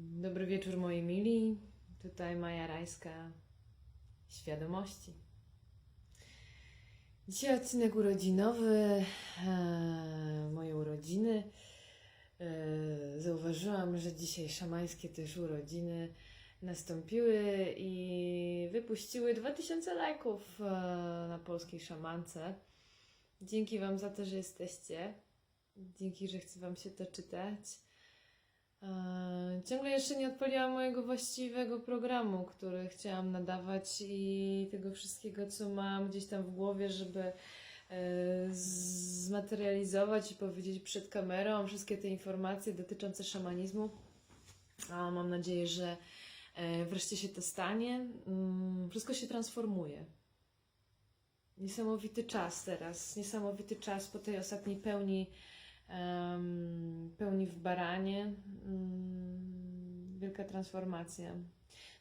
Dobry wieczór moi mili. Tutaj Maja Rajska Świadomości. Dzisiaj odcinek urodzinowy, e, moje urodziny. E, zauważyłam, że dzisiaj szamańskie też urodziny nastąpiły i wypuściły 2000 lajków e, na polskiej szamance. Dzięki Wam za to, że jesteście. Dzięki, że chcę Wam się to czytać. Eee, Ciągle jeszcze nie odpaliłam mojego właściwego programu, który chciałam nadawać i tego wszystkiego, co mam gdzieś tam w głowie, żeby e, zmaterializować i powiedzieć przed kamerą wszystkie te informacje dotyczące szamanizmu. A mam nadzieję, że e, wreszcie się to stanie. Mm, Wszystko się transformuje. Niesamowity czas teraz, niesamowity czas po tej ostatniej pełni pełni w baranie. Wielka transformacja.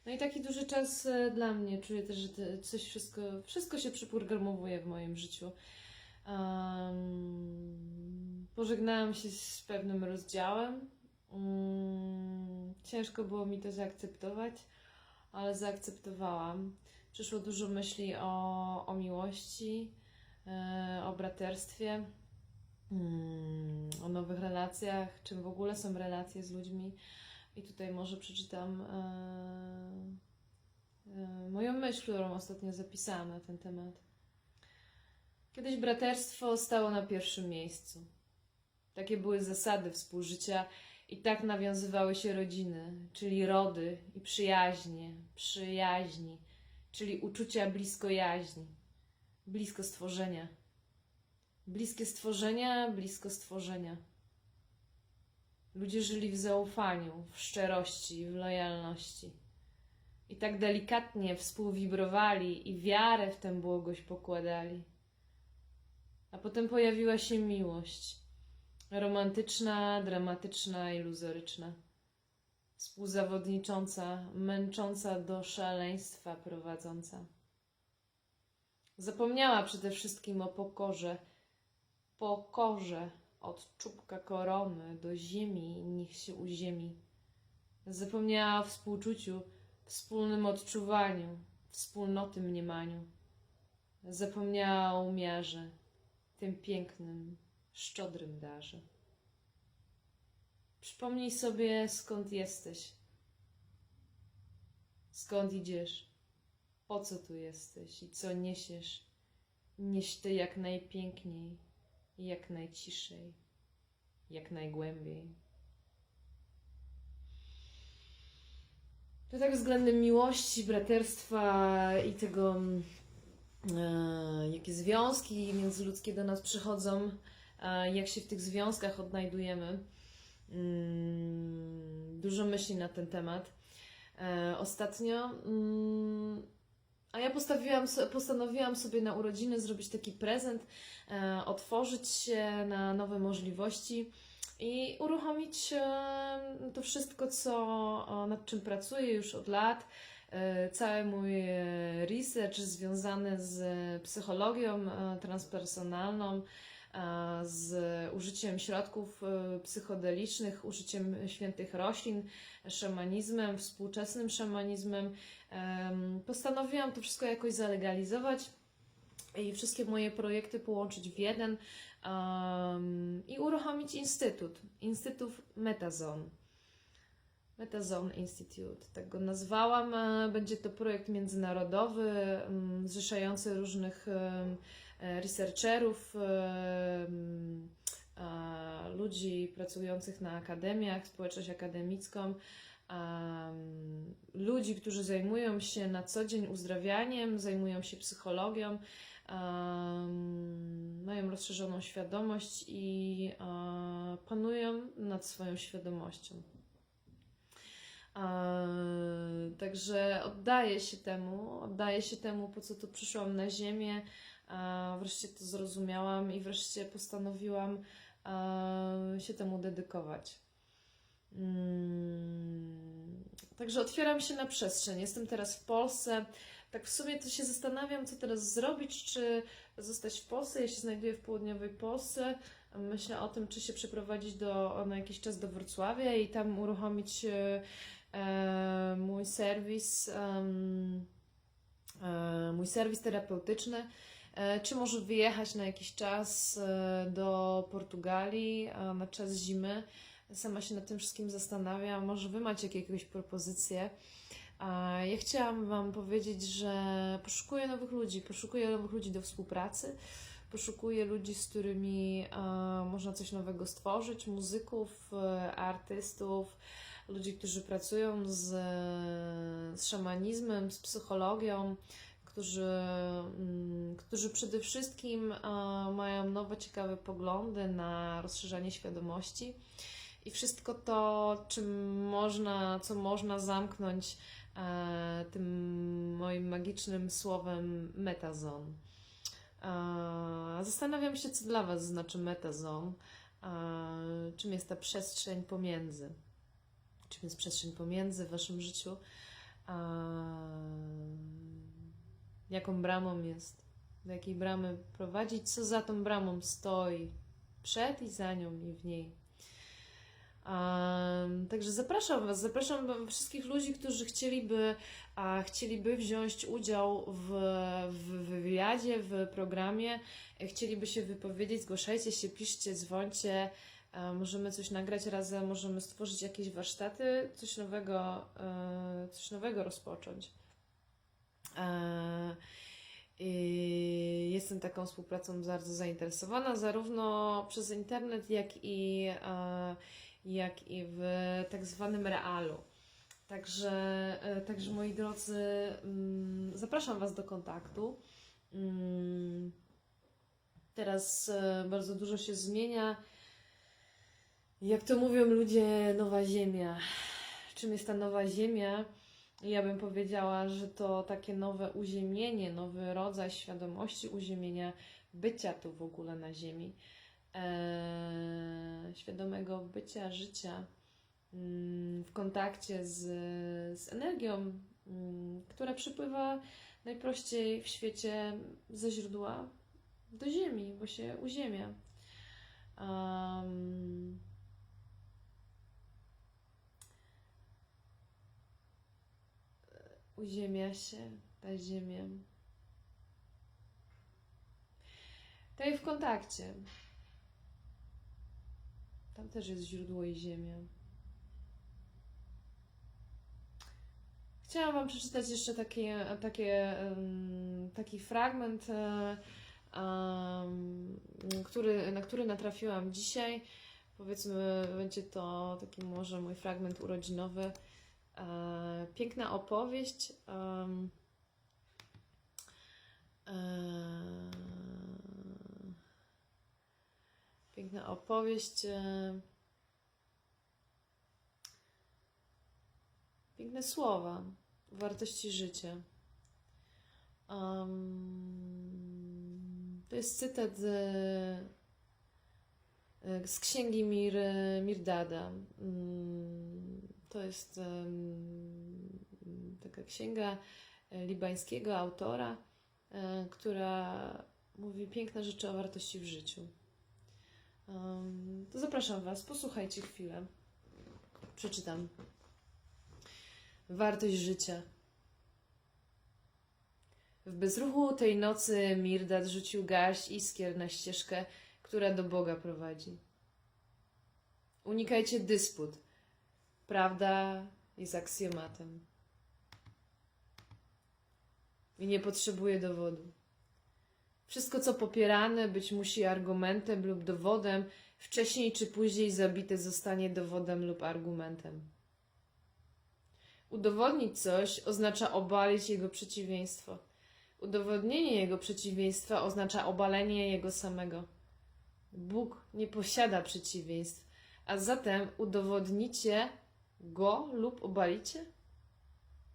No i taki duży czas e, dla mnie. Czuję też, że coś wszystko, wszystko się przyprogramowuje w moim życiu. Em, pożegnałam się z pewnym rozdziałem. Mm, ciężko było mi to zaakceptować, ale zaakceptowałam. Przyszło dużo myśli o, o miłości, e, o braterstwie mm, o nowych relacjach, czym w ogóle są relacje z ludźmi. I tutaj może przeczytam e, e, moją myśl, którą ostatnio zapisałam na ten temat. Kiedyś braterstwo stało na pierwszym miejscu. Takie były zasady współżycia i tak nawiązywały się rodziny, czyli rody i przyjaźnie, przyjaźni, czyli uczucia blisko jaźni, blisko stworzenia. Bliskie stworzenia, blisko stworzenia. Ludzie żyli w zaufaniu, w szczerości, w lojalności. I tak delikatnie współwibrowali i wiarę w tę błogość pokładali. A potem pojawiła się miłość. Romantyczna, dramatyczna, iluzoryczna. Współzawodnicząca, męcząca do szaleństwa prowadząca. Zapomniała przede wszystkim o pokorze, pokorze od czubka korony do ziemi, niech się uziemi. Zapomniała o współczuciu, wspólnym odczuwaniu, wspólnoty mniemaniu. Zapomniała o umiarze, tym pięknym, szczodrym darze. Przypomnij sobie, skąd jesteś, skąd idziesz, po co tu jesteś i co niesiesz. Nieś ty jak najpiękniej, jak najciszej, jak najgłębiej. To tak względem miłości, braterstwa i tego, mm, e, jakie związki międzyludzkie do nas przychodzą, e, jak się w tych związkach odnajdujemy. Mm, Dużo myśli na ten temat. E, Ostatnio mm, a ja postawiłam, postanowiłam sobie na urodziny zrobić taki prezent, e, otworzyć się na nowe możliwości i uruchomić e, to wszystko, co, nad czym pracuję już od lat. E, cały mój research związany z psychologią e, transpersonalną, z użyciem środków e, psychodelicznych, użyciem świętych roślin, szamanizmem, współczesnym szamanizmem. Em, Postanowiłam to wszystko jakoś zalegalizować i wszystkie moje projekty połączyć w jeden i uruchomić instytut, Instytut Metazone. Metazone Institute, tak go nazwałam. E, Będzie to projekt międzynarodowy, zrzeszający różnych e, researcherów, em, e, ludzi pracujących na akademiach, społeczność akademicką, em, ludzi, którzy zajmują się na co dzień uzdrawianiem, zajmują się psychologią, mają rozszerzoną świadomość i e, panują nad swoją świadomością. E, Także oddaję się temu, oddaję się temu, po co tu przyszłam na Ziemię. Wreszcie to zrozumiałam i wreszcie postanowiłam e, się temu dedykować. Mm, Także otwieram się na przestrzeń. Jestem teraz w Polsce. Tak w sumie to się zastanawiam, co teraz zrobić, czy zostać w Polsce. Ja się znajduję w południowej Polsce, Myślę o tym, czy się przeprowadzić do, na jakiś czas do Wrocławia i tam uruchomić e, e, mój serwis, e, mój serwis terapeutyczny. E, Czy może wyjechać na jakiś czas e, do Portugalii na czas zimy? Sama się nad tym wszystkim zastanawiam. Może Wy macie jakieś propozycje? Ja chciałam Wam powiedzieć, że poszukuję nowych ludzi, poszukuję nowych ludzi do współpracy, poszukuję ludzi, z którymi można coś nowego stworzyć, muzyków, e, artystów, ludzi, którzy pracują z, z szamanizmem, z psychologią, którzy, mm, którzy przede wszystkim mają nowe, ciekawe poglądy na rozszerzanie świadomości i wszystko to, czym można, co można zamknąć e, tym moim magicznym słowem metazon. E, zastanawiam się, co dla Was znaczy metazon. E, czym jest ta przestrzeń pomiędzy? Czym jest przestrzeń pomiędzy w Waszym życiu? Jaką bramą jest? Do jakiej bramy prowadzić? Co za tą bramą stoi? Przed i za nią i w niej. Um, także zapraszam Was, zapraszam wszystkich ludzi, którzy chcieliby, a, chcieliby wziąć udział w, w wywiadzie, w programie, chcieliby się wypowiedzieć, zgłaszajcie się, piszcie, dzwońcie, e, możemy coś nagrać razem, możemy stworzyć jakieś warsztaty, coś nowego, e, coś nowego rozpocząć. E, jestem taką współpracą bardzo zainteresowana, zarówno przez internet, jak i, e, jak i w tak zwanym realu. Także, e, także moi drodzy, mm, zapraszam Was do kontaktu. Mm, Teraz bardzo dużo się zmienia. Jak to mówią ludzie, nowa ziemia. Czym jest ta nowa ziemia? Ja bym powiedziała, że to takie nowe uziemienie, nowy rodzaj świadomości uziemienia bycia tu w ogóle na Ziemi, eee, świadomego bycia, życia mm, w kontakcie z, z energią, mm, która przypływa najprościej w świecie ze źródła do Ziemi, bo się uziemia. Um, uziemia się ta ziemia. Tak jak w kontakcie. Tam też jest źródło i ziemia. Chciałam Wam przeczytać jeszcze takie, takie, taki fragment, e, który, na który natrafiłam dzisiaj. Powiedzmy, będzie to taki może mój fragment urodzinowy. E, piękna opowieść. em, e, piękna opowieść. e, piękne słowa, wartości życia. Em, to jest cytat z, e, z księgi Mir, Mirdada. Mm, To jest taka księga e, libańskiego autora, e, która mówi piękne rzeczy o wartości w życiu. To zapraszam Was, posłuchajcie chwilę. Przeczytam. Wartość życia. W bezruchu tej nocy Mirdad rzucił garść iskier na ścieżkę, która do Boga prowadzi. Unikajcie dysput. Prawda jest aksjomatem. I nie potrzebuje dowodu. Wszystko, co popierane, być musi argumentem lub dowodem, wcześniej czy później zabite zostanie dowodem lub argumentem. Udowodnić coś oznacza obalić jego przeciwieństwo. Udowodnienie jego przeciwieństwa oznacza obalenie jego samego. Bóg nie posiada przeciwieństw, a zatem udowodnicie go lub obalicie?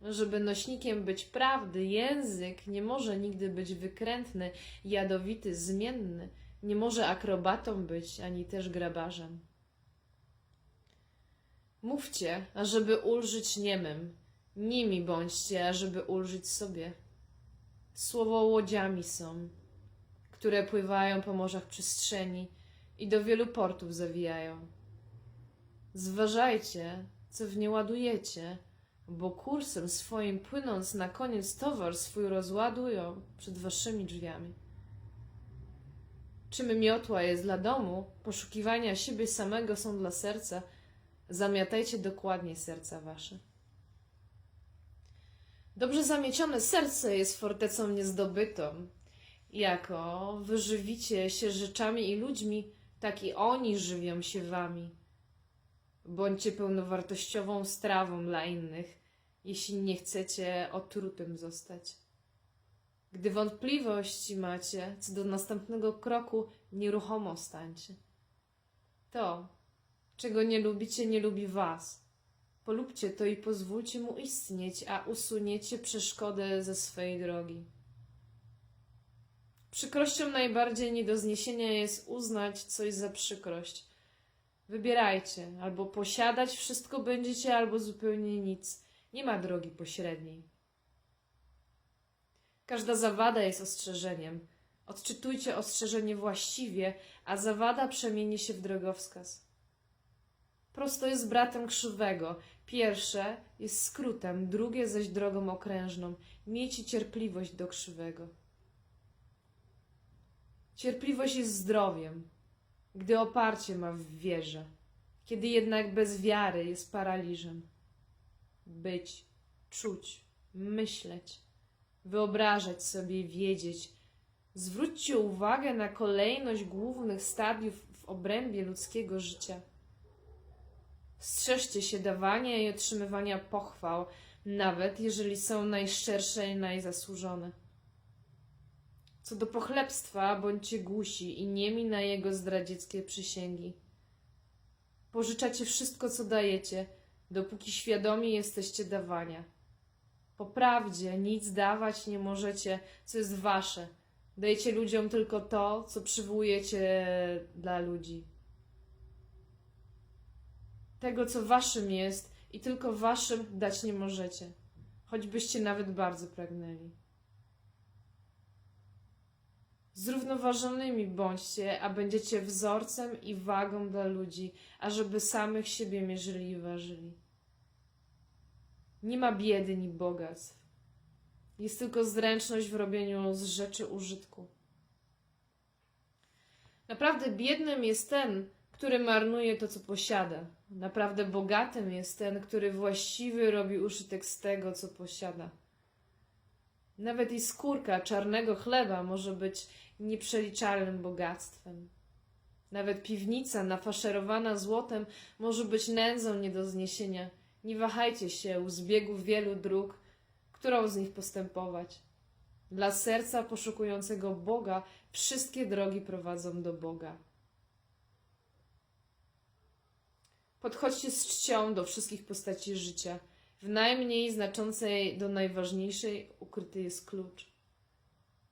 Żeby nośnikiem być prawdy, język nie może nigdy być wykrętny, jadowity, zmienny. Nie może akrobatą być, ani też grabarzem. Mówcie, ażeby ulżyć niemym. Nimi bądźcie, ażeby ulżyć sobie. Słowo łodziami są, które pływają po morzach przestrzeni i do wielu portów zawijają. Zważajcie, co w nie ładujecie, bo kursem swoim płynąc na koniec towar swój rozładują przed waszymi drzwiami. Czym miotła jest dla domu, poszukiwania siebie samego są dla serca, zamiatajcie dokładnie serca wasze. Dobrze zamiecione serce jest fortecą niezdobytą. Jako wyżywicie się rzeczami i ludźmi, tak i oni żywią się wami. Bądźcie pełnowartościową strawą dla innych, jeśli nie chcecie otrutym zostać. Gdy wątpliwości macie co do następnego kroku, nieruchomo stańcie. To, czego nie lubicie, nie lubi was. Polubcie to i pozwólcie mu istnieć, a usuniecie przeszkodę ze swojej drogi. Przykrością najbardziej nie do zniesienia jest uznać coś za przykrość. Wybierajcie, albo posiadać wszystko będziecie, albo zupełnie nic. Nie ma drogi pośredniej. Każda zawada jest ostrzeżeniem. Odczytujcie ostrzeżenie właściwie, a zawada przemieni się w drogowskaz. Prosto jest bratem krzywego. Pierwsze jest skrótem, drugie zaś drogą okrężną. Miejcie cierpliwość do krzywego. Cierpliwość jest zdrowiem, gdy oparcie ma w wierze, kiedy jednak bez wiary jest paraliżem. Być, czuć, myśleć, wyobrażać sobie, wiedzieć. Zwróćcie uwagę na kolejność głównych stadiów w obrębie ludzkiego życia. Strzeżcie się dawania i otrzymywania pochwał, nawet jeżeli są najszczersze i najzasłużone. Co do pochlebstwa, bądźcie głusi i niemi na jego zdradzieckie przysięgi. Pożyczacie wszystko, co dajecie, dopóki świadomi jesteście dawania. Po prawdzie nic dawać nie możecie, co jest wasze. Dajecie ludziom tylko to, co przywołujecie dla ludzi. Tego, co waszym jest i tylko waszym dać nie możecie, choćbyście nawet bardzo pragnęli. Zrównoważonymi bądźcie, a będziecie wzorcem i wagą dla ludzi, ażeby samych siebie mierzyli i ważyli. Nie ma biedy ni bogactw. Jest tylko zręczność w robieniu z rzeczy użytku. Naprawdę biednym jest ten, który marnuje to, co posiada. Naprawdę bogatym jest ten, który właściwie robi użytek z tego, co posiada. Nawet i skórka czarnego chleba może być nieprzeliczalnym bogactwem. Nawet piwnica nafaszerowana złotem może być nędzą nie do zniesienia. Nie wahajcie się u zbiegu wielu dróg, którą z nich postępować. Dla serca poszukującego Boga wszystkie drogi prowadzą do Boga. Podchodźcie z czcią do wszystkich postaci życia. W najmniej znaczącej do najważniejszej ukryty jest klucz.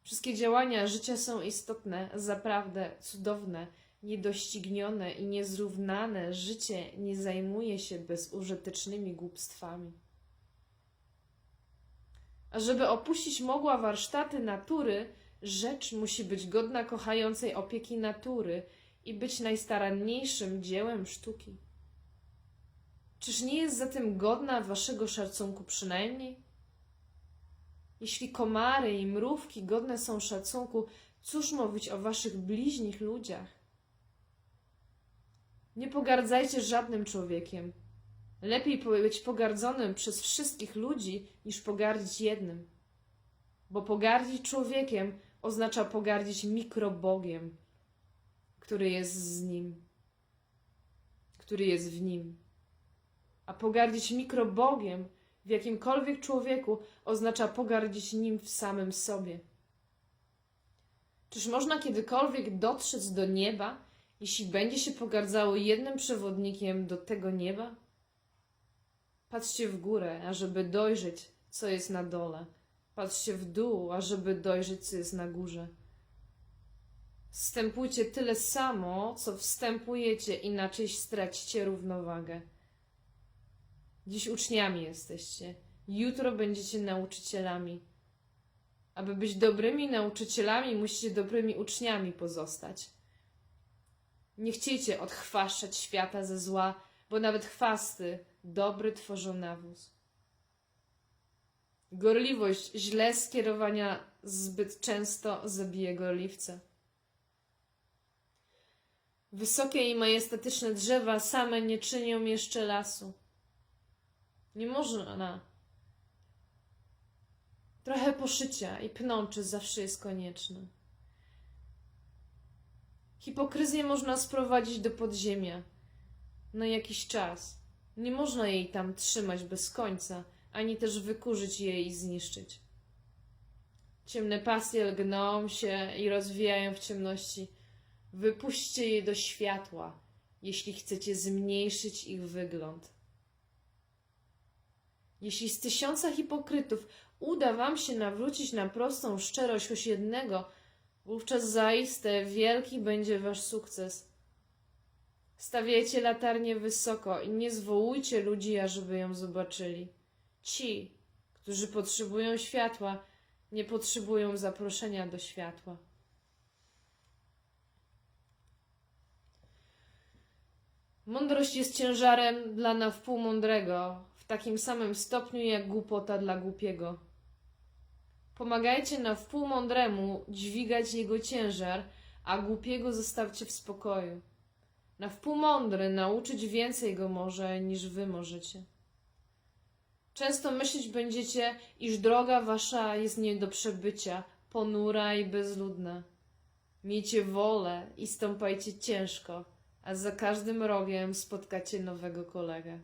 Wszystkie działania życia są istotne, zaprawdę cudowne, niedoścignione i niezrównane. Życie nie zajmuje się bezużytecznymi głupstwami. A żeby opuścić mogła warsztaty natury, rzecz musi być godna kochającej opieki natury i być najstaranniejszym dziełem sztuki. Czyż nie jest zatem godna waszego szacunku przynajmniej? Jeśli komary i mrówki godne są szacunku, cóż mówić o waszych bliźnich ludziach? Nie pogardzajcie żadnym człowiekiem. Lepiej być pogardzonym przez wszystkich ludzi, niż pogardzić jednym. Bo pogardzić człowiekiem oznacza pogardzić mikrobogiem, który jest z nim, który jest w nim. A pogardzić mikrobogiem w jakimkolwiek człowieku oznacza pogardzić nim w samym sobie. Czyż można kiedykolwiek dotrzeć do nieba, jeśli będzie się pogardzało jednym przewodnikiem do tego nieba? Patrzcie w górę, ażeby dojrzeć, co jest na dole. Patrzcie w dół, ażeby dojrzeć, co jest na górze. Wstępujcie tyle samo, co wstępujecie, inaczej stracicie równowagę. Dziś uczniami jesteście, jutro będziecie nauczycielami. Aby być dobrymi nauczycielami, musicie dobrymi uczniami pozostać. Nie chciejcie odchwaszczać świata ze zła, bo nawet chwasty dobry tworzą nawóz. Gorliwość źle skierowania zbyt często zabije gorliwca. Wysokie i majestatyczne drzewa same nie czynią jeszcze lasu. Nie można. Trochę poszycia i pnączy zawsze jest konieczne. Hipokryzję można sprowadzić do podziemia na jakiś czas. Nie można jej tam trzymać bez końca, ani też wykurzyć jej i zniszczyć. Ciemne pasje lgną się i rozwijają w ciemności. Wypuśćcie je do światła, jeśli chcecie zmniejszyć ich wygląd. Jeśli z tysiąca hipokrytów uda wam się nawrócić na prostą szczerość choć jednego, wówczas zaiste wielki będzie wasz sukces. Stawiajcie latarnię wysoko i nie zwołujcie ludzi, ażeby ją zobaczyli. Ci, którzy potrzebują światła, nie potrzebują zaproszenia do światła. Mądrość jest ciężarem dla na wpół mądrego, takim samym stopniu jak głupota dla głupiego. Pomagajcie na wpół mądremu dźwigać jego ciężar, a głupiego zostawcie w spokoju. Na wpół mądry nauczyć więcej go może niż wy możecie. Często myśleć będziecie, iż droga wasza jest nie do przebycia, ponura i bezludna. Miejcie wolę i stąpajcie ciężko, a za każdym rogiem spotkacie nowego kolegę.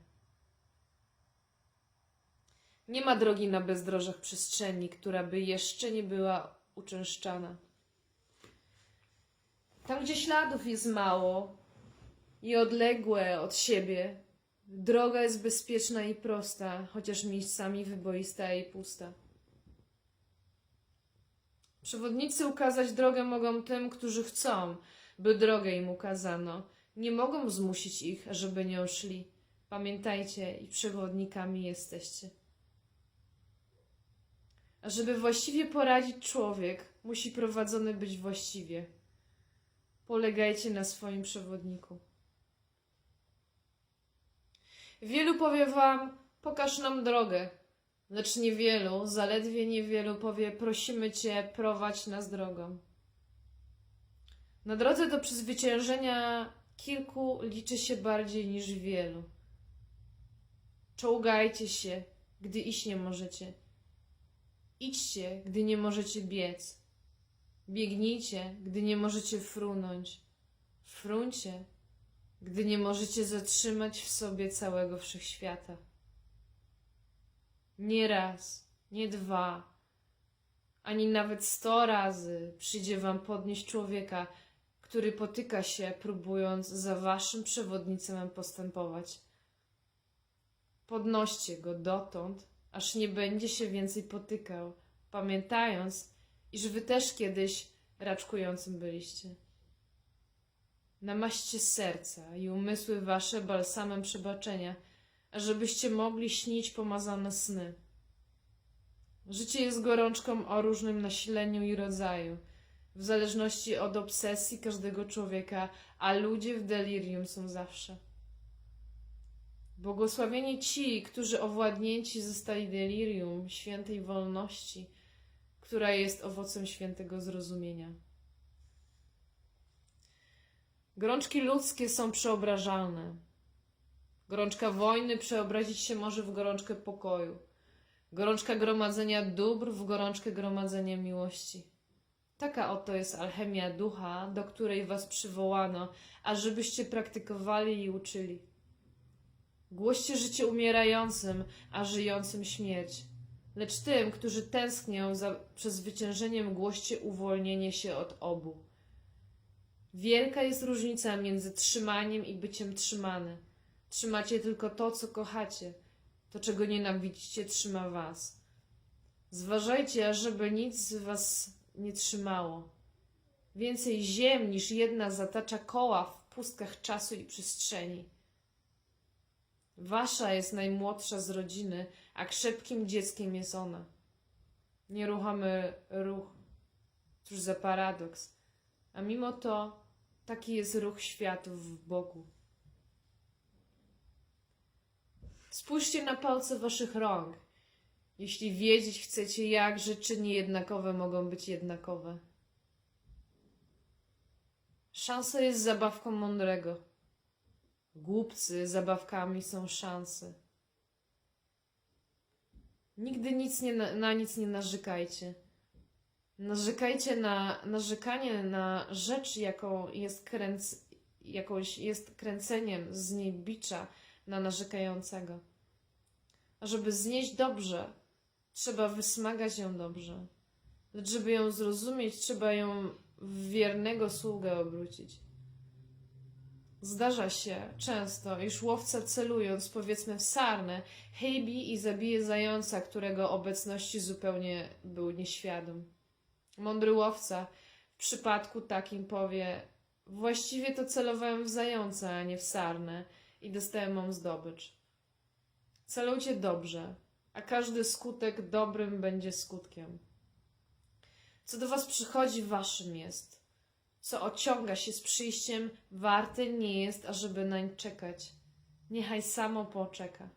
Nie ma drogi na bezdrożach przestrzeni, która by jeszcze nie była uczęszczana. Tam, gdzie śladów jest mało i odległe od siebie, droga jest bezpieczna i prosta, chociaż miejscami wyboista i pusta. Przewodnicy ukazać drogę mogą tym, którzy chcą, by drogę im ukazano. Nie mogą zmusić ich, żeby nią szli. Pamiętajcie, i przewodnikami jesteście. Żeby właściwie poradzić człowiek, musi prowadzony być właściwie. Polegajcie na swoim przewodniku. Wielu powie wam, pokaż nam drogę. Lecz niewielu, zaledwie niewielu powie, prosimy cię, prowadź nas drogą. Na drodze do przezwyciężenia kilku liczy się bardziej niż wielu. Czołgajcie się, gdy iść nie możecie. Idźcie, gdy nie możecie biec. Biegnijcie, gdy nie możecie frunąć. Fruncie, gdy nie możecie zatrzymać w sobie całego wszechświata. Nie raz, nie dwa, ani nawet sto razy przyjdzie wam podnieść człowieka, który potyka się, próbując za waszym przewodnictwem postępować. Podnoście go dotąd, aż nie będzie się więcej potykał, pamiętając, iż wy też kiedyś raczkującym byliście. Namaście serca i umysły wasze balsamem przebaczenia, ażebyście mogli śnić pomazane sny. Życie jest gorączką o różnym nasileniu i rodzaju, w zależności od obsesji każdego człowieka, a ludzie w delirium są zawsze. Błogosławieni ci, którzy owładnięci zostali delirium świętej wolności, która jest owocem świętego zrozumienia. Gorączki ludzkie są przeobrażalne. Gorączka wojny przeobrazić się może w gorączkę pokoju. Gorączka gromadzenia dóbr w gorączkę gromadzenia miłości. Taka oto jest alchemia ducha, do której was przywołano, ażebyście praktykowali i uczyli. Głoście życie umierającym, a żyjącym śmierć. Lecz tym, którzy tęsknią za przezwyciężeniem, głoście uwolnienie się od obu. Wielka jest różnica między trzymaniem i byciem trzymany. Trzymacie tylko to, co kochacie. To, czego nienawidzicie, trzyma was. Zważajcie, ażeby nic z was nie trzymało. Więcej ziem niż jedna zatacza koła w pustkach czasu i przestrzeni. Wasza jest najmłodsza z rodziny, a krzepkim dzieckiem jest ona. Nieruchomy ruch. Cóż za paradoks. A mimo to Taki jest ruch światów w Bogu. Spójrzcie na palce waszych rąk. Jeśli wiedzieć chcecie, jak rzeczy niejednakowe mogą być jednakowe. Szansa jest zabawką mądrego. Głupcy zabawkami są szanse. Nigdy nic nie, na, nic nie narzekajcie. Narzekajcie na narzekanie na rzecz, jaką jest kręc, jakąś jest kręceniem z niej bicza na narzekającego. A żeby znieść dobrze, trzeba wysmagać ją dobrze. Lecz żeby ją zrozumieć, trzeba ją w wiernego sługę obrócić. Zdarza się często, iż łowca celując, powiedzmy w sarnę, hejbi i zabije zająca, którego obecności zupełnie był nieświadom. Mądry łowca w przypadku takim powie: Właściwie to celowałem w zająca, a nie w sarnę i dostałem mą zdobycz. Celujcie dobrze, a każdy skutek dobrym będzie skutkiem. Co do was przychodzi, waszym jest. Co ociąga się z przyjściem, warte nie jest, ażeby nań czekać. Niechaj samo poczeka.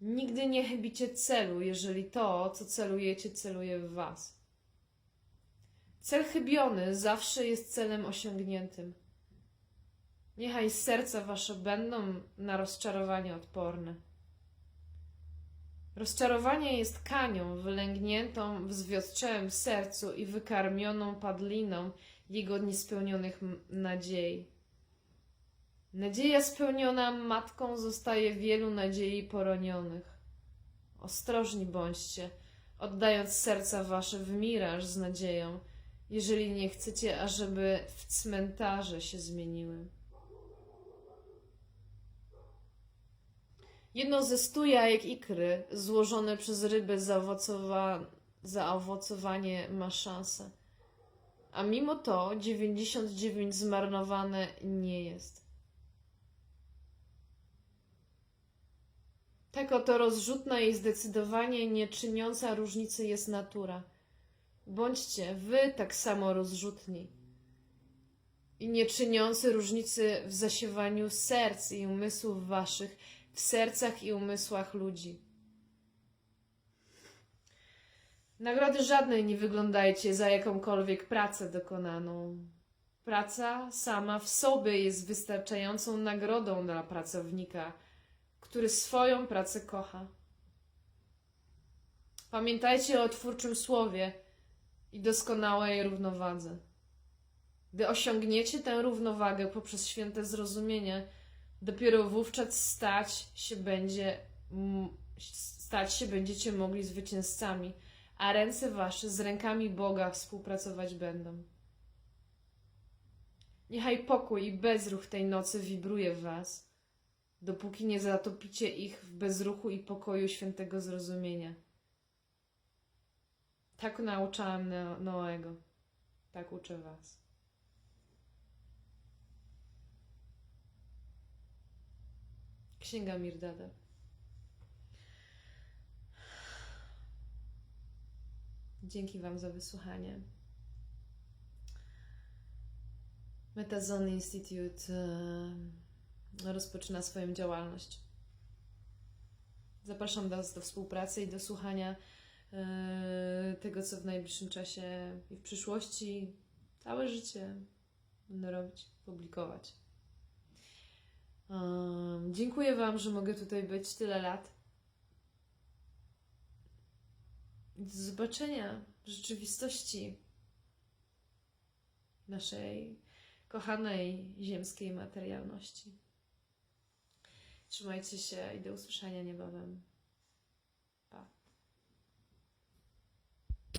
Nigdy nie chybicie celu, jeżeli to, co celujecie, celuje w was. Cel chybiony zawsze jest celem osiągniętym. Niechaj serca wasze będą na rozczarowanie odporne. Rozczarowanie jest kanią wylęgniętą w zwiotczałym sercu i wykarmioną padliną jego niespełnionych nadziei. Nadzieja spełniona matką zostaje wielu nadziei poronionych. Ostrożni bądźcie, oddając serca wasze w miraż z nadzieją, jeżeli nie chcecie, ażeby w cmentarze się zmieniły. Jedno ze stu jajek ikry, złożone przez rybę zaowocowa- zaowocowanie ma szansę. A mimo to 99 zmarnowane nie jest. Tak oto rozrzutna i zdecydowanie nie czyniąca różnicy jest natura. Bądźcie wy tak samo rozrzutni i nie czyniący różnicy w zasiewaniu serc i umysłów waszych, w sercach i umysłach ludzi. Nagrody żadnej nie wyglądajcie za jakąkolwiek pracę dokonaną. Praca sama w sobie jest wystarczającą nagrodą dla pracownika, który swoją pracę kocha. Pamiętajcie o twórczym słowie i doskonałej równowadze. Gdy osiągniecie tę równowagę poprzez święte zrozumienie, dopiero wówczas stać się będzie, stać się będziecie mogli zwycięzcami, a ręce wasze z rękami Boga współpracować będą. Niechaj pokój i bezruch tej nocy wibruje w was, dopóki nie zatopicie ich w bezruchu i pokoju świętego zrozumienia. Tak nauczałem Noego, tak uczę was. Księga Mirdada. Dzięki Wam za wysłuchanie. Metazone Institute rozpoczyna swoją działalność. Zapraszam Was do współpracy i do słuchania e, tego, co w najbliższym czasie i w przyszłości całe życie będę robić, publikować. Um, dziękuję Wam, że mogę tutaj być tyle lat. Do zobaczenia w rzeczywistości naszej kochanej ziemskiej materialności. Trzymajcie się i do usłyszenia niebawem.